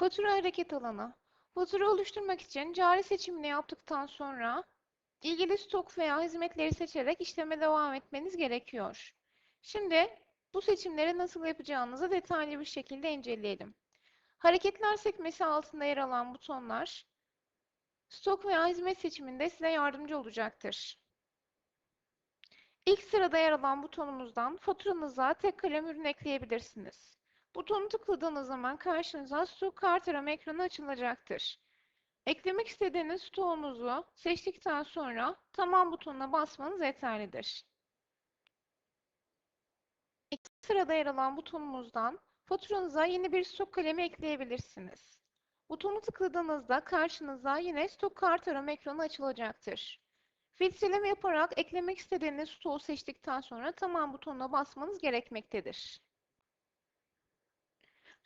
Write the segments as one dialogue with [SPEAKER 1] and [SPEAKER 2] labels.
[SPEAKER 1] Fatura hareket alanı. Fatura oluşturmak için cari seçimini yaptıktan sonra ilgili stok veya hizmetleri seçerek işleme devam etmeniz gerekiyor. Şimdi bu seçimleri nasıl yapacağınızı detaylı bir şekilde inceleyelim. Hareketler sekmesi altında yer alan butonlar stok veya hizmet seçiminde size yardımcı olacaktır. İlk sırada yer alan butonumuzdan faturanıza tek kalem ürün ekleyebilirsiniz. Butonu tıkladığınız zaman karşınıza stok kart ekranı açılacaktır. Eklemek istediğiniz stoğunuzu seçtikten sonra tamam butonuna basmanız yeterlidir. İkinci sırada yer alan butonumuzdan faturanıza yeni bir stok kalemi ekleyebilirsiniz. Butonu tıkladığınızda karşınıza yine stok kart arama ekranı açılacaktır. Filtreleme yaparak eklemek istediğiniz stoğu seçtikten sonra tamam butonuna basmanız gerekmektedir.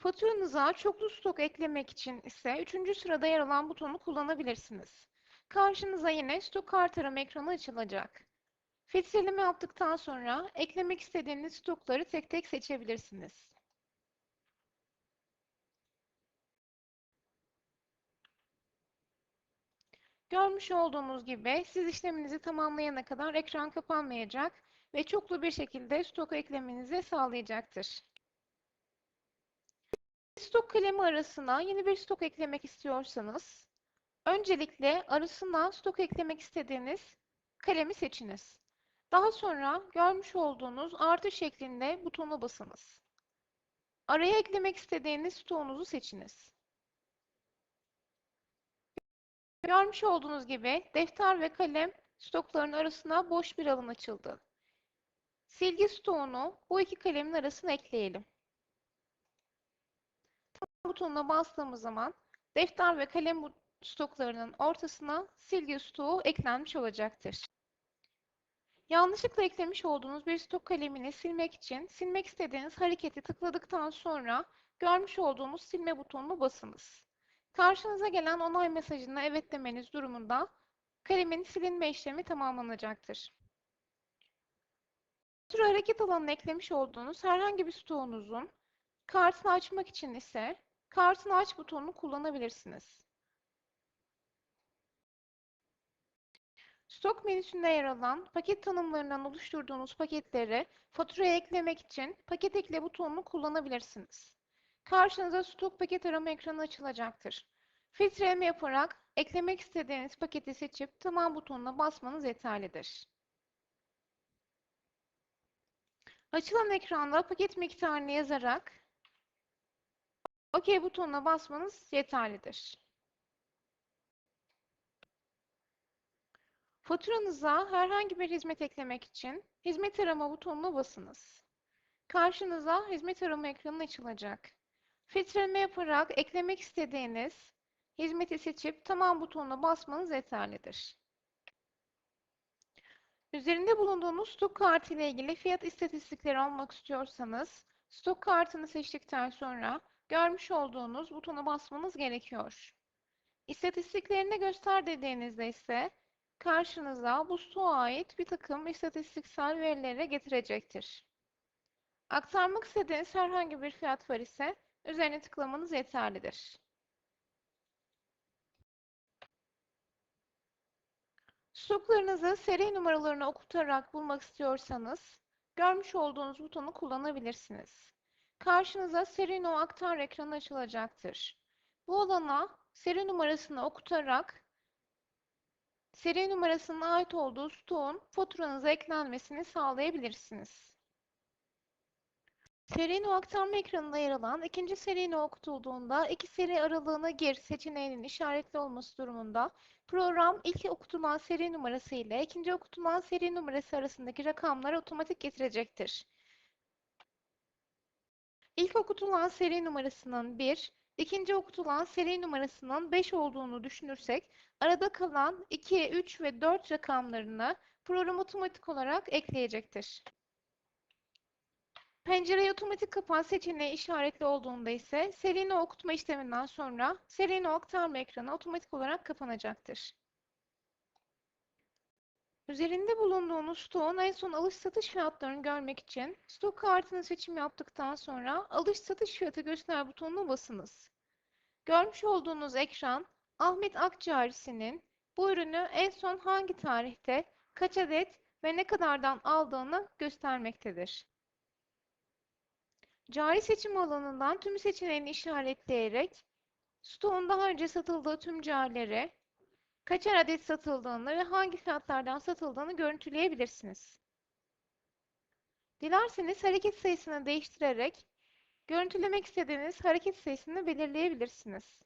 [SPEAKER 1] Faturanıza çoklu stok eklemek için ise 3. sırada yer alan butonu kullanabilirsiniz. Karşınıza yine stok kart arama ekranı açılacak. Filtreleme yaptıktan sonra eklemek istediğiniz stokları tek tek seçebilirsiniz. Görmüş olduğunuz gibi siz işleminizi tamamlayana kadar ekran kapanmayacak ve çoklu bir şekilde stok eklemenizi sağlayacaktır. Stok kalemi arasına yeni bir stok eklemek istiyorsanız öncelikle arasına stok eklemek istediğiniz kalemi seçiniz. Daha sonra görmüş olduğunuz artı şeklinde butona basınız. Araya eklemek istediğiniz stoğunuzu seçiniz. Görmüş olduğunuz gibi defter ve kalem stokların arasına boş bir alan açıldı. Silgi stoğunu bu iki kalemin arasına ekleyelim. Butonuna bastığımız zaman defter ve kalem stoklarının ortasına silgi stoğu eklenmiş olacaktır. Yanlışlıkla eklemiş olduğunuz bir stok kalemini silmek için silmek istediğiniz hareketi tıkladıktan sonra görmüş olduğunuz silme butonuna basınız. Karşınıza gelen onay mesajına evet demeniz durumunda kalemin silinme işlemi tamamlanacaktır. Fatura hareket alanına eklemiş olduğunuz herhangi bir stoğunuzun kartını açmak için ise kartını aç butonunu kullanabilirsiniz. Stok menüsünde yer alan paket tanımlarından oluşturduğunuz paketleri faturaya eklemek için paket ekle butonunu kullanabilirsiniz. Karşınıza stok paket arama ekranı açılacaktır. Filtreleme yaparak eklemek istediğiniz paketi seçip tamam butonuna basmanız yeterlidir. Açılan ekranda paket miktarını yazarak OK butonuna basmanız yeterlidir. Faturanıza herhangi bir hizmet eklemek için hizmet arama butonuna basınız. Karşınıza hizmet arama ekranı açılacak. Filtreleme yaparak eklemek istediğiniz hizmeti seçip tamam butonuna basmanız yeterlidir. Üzerinde bulunduğunuz stok kartı ile ilgili fiyat istatistikleri almak istiyorsanız stok kartını seçtikten sonra görmüş olduğunuz butona basmanız gerekiyor. İstatistiklerini göster dediğinizde ise karşınıza bu stoğa ait bir takım istatistiksel verileri getirecektir. Aktarmak istediğiniz herhangi bir fiyat var ise üzerine tıklamanız yeterlidir. Stoklarınızı seri numaralarını okutarak bulmak istiyorsanız görmüş olduğunuz butonu kullanabilirsiniz. Karşınıza seri no aktar ekranı açılacaktır. Bu alana seri numarasını okutarak seri numarasının ait olduğu stoğun faturanıza eklenmesini sağlayabilirsiniz. Seri no aktarma ekranında yer alan ikinci seri no okutulduğunda iki seri aralığına gir seçeneğinin işaretli olması durumunda program ilk okutulan seri numarası ile ikinci okutulan seri numarası arasındaki rakamları otomatik getirecektir. İlk okutulan seri numarasının 1, ikinci okutulan seri numarasının 5 olduğunu düşünürsek arada kalan 2, 3 ve 4 rakamlarını program otomatik olarak ekleyecektir. Pencereyi otomatik kapan seçeneği işaretli olduğunda ise seri okutma işleminden sonra seri aktarma ekranı otomatik olarak kapanacaktır. Üzerinde bulunduğunuz stoğun en son alış satış fiyatlarını görmek için stok kartını seçim yaptıktan sonra alış satış fiyatı göster butonuna basınız. Görmüş olduğunuz ekran Ahmet Akçarisi'nin bu ürünü en son hangi tarihte, kaç adet ve ne kadardan aldığını göstermektedir. Cari seçim alanından tüm seçeneğini işaretleyerek stoğun daha önce satıldığı tüm carileri, kaçar adet satıldığını ve hangi fiyatlardan satıldığını görüntüleyebilirsiniz. Dilerseniz hareket sayısını değiştirerek görüntülemek istediğiniz hareket sayısını belirleyebilirsiniz.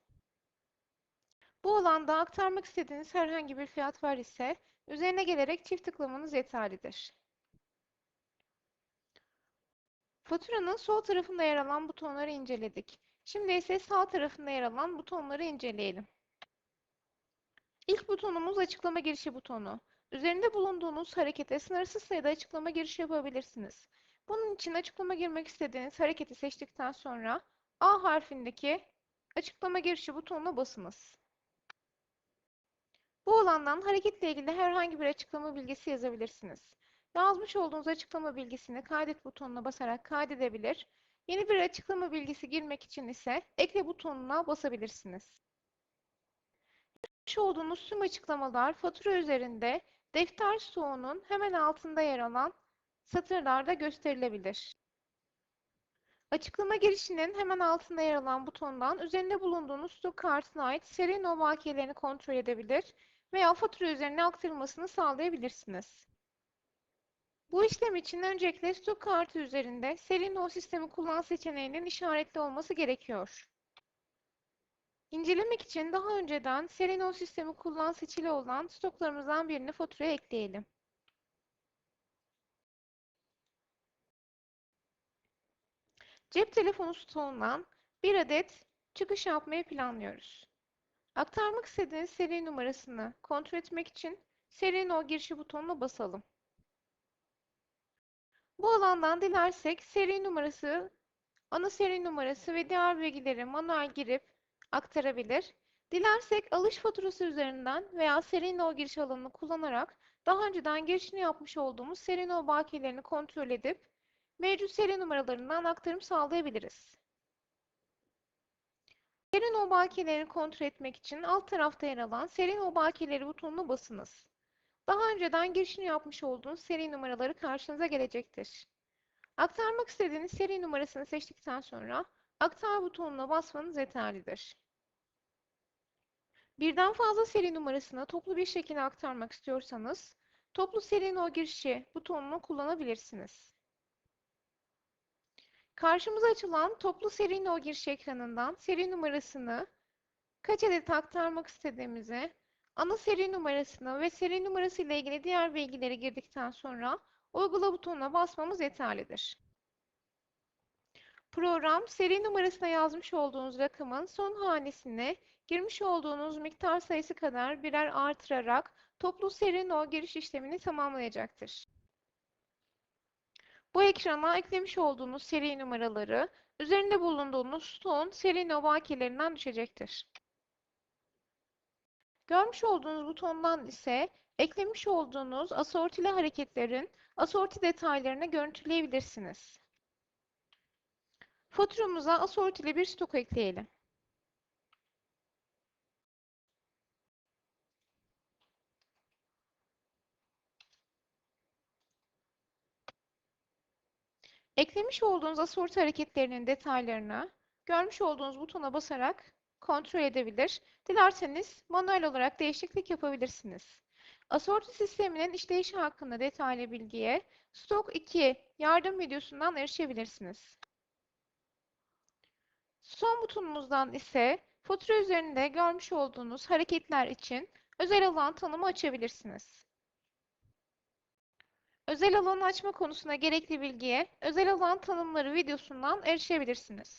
[SPEAKER 1] Bu alanda aktarmak istediğiniz herhangi bir fiyat var ise üzerine gelerek çift tıklamanız yeterlidir. Faturanın sol tarafında yer alan butonları inceledik. Şimdi ise sağ tarafında yer alan butonları inceleyelim. İlk butonumuz açıklama girişi butonu. Üzerinde bulunduğunuz harekete sınırsız sayıda açıklama girişi yapabilirsiniz. Bunun için açıklama girmek istediğiniz hareketi seçtikten sonra A harfindeki açıklama girişi butonuna basınız. Bu alandan hareketle ilgili herhangi bir açıklama bilgisi yazabilirsiniz. Yazmış olduğunuz açıklama bilgisini kaydet butonuna basarak kaydedebilir. Yeni bir açıklama bilgisi girmek için ise ekle butonuna basabilirsiniz. Yapmış olduğunuz tüm açıklamalar fatura üzerinde defter stoğunun hemen altında yer alan satırlarda gösterilebilir. Açıklama girişinin hemen altında yer alan butondan üzerinde bulunduğunuz stok kartına ait seri no bakiyelerini kontrol edebilir veya fatura üzerine aktarılmasını sağlayabilirsiniz. Bu işlem için öncelikle stok kartı üzerinde seri no sistemi kullan seçeneğinin işaretli olması gerekiyor. İncelemek için daha önceden seri no sistemi kullan seçili olan stoklarımızdan birini faturaya ekleyelim. Cep telefonu stoğundan bir adet çıkış yapmayı planlıyoruz. Aktarmak istediğiniz seri numarasını kontrol etmek için seri no girişi butonuna basalım. Bu alandan dilersek seri numarası, ana seri numarası ve diğer bilgileri manuel girip aktarabilir. Dilersek alış faturası üzerinden veya seri no giriş alanını kullanarak daha önceden girişini yapmış olduğumuz seri no bakiyelerini kontrol edip mevcut seri numaralarından aktarım sağlayabiliriz. Seri no bakiyelerini kontrol etmek için alt tarafta yer alan seri no bakiyeleri butonuna basınız. Daha önceden girişini yapmış olduğunuz seri numaraları karşınıza gelecektir. Aktarmak istediğiniz seri numarasını seçtikten sonra aktar butonuna basmanız yeterlidir. Birden fazla seri numarasını toplu bir şekilde aktarmak istiyorsanız toplu seri no girişi butonunu kullanabilirsiniz. Karşımıza açılan toplu seri no giriş ekranından seri numarasını kaç adet aktarmak istediğimizi, ana seri numarasını ve seri numarası ile ilgili diğer bilgileri girdikten sonra uygula butonuna basmamız yeterlidir. Program seri numarasına yazmış olduğunuz rakamın son hanesini girmiş olduğunuz miktar sayısı kadar birer artırarak toplu seri no giriş işlemini tamamlayacaktır. Bu ekrana eklemiş olduğunuz seri numaraları üzerinde bulunduğunuz stoğun seri no bakiyelerinden düşecektir. Görmüş olduğunuz butondan ise eklemiş olduğunuz asortili hareketlerin asorti detaylarını görüntüleyebilirsiniz. Faturamıza asortili bir stok ekleyelim. Eklemiş olduğunuz asorti hareketlerinin detaylarını görmüş olduğunuz butona basarak kontrol edebilir. Dilerseniz manuel olarak değişiklik yapabilirsiniz. Asorti sisteminin işleyişi hakkında detaylı bilgiye Stok 2 yardım videosundan erişebilirsiniz. Son butonumuzdan ise fatura üzerinde görmüş olduğunuz hareketler için özel alan tanımı açabilirsiniz. Özel alanı açma konusuna gerekli bilgiye özel alan tanımları videosundan erişebilirsiniz.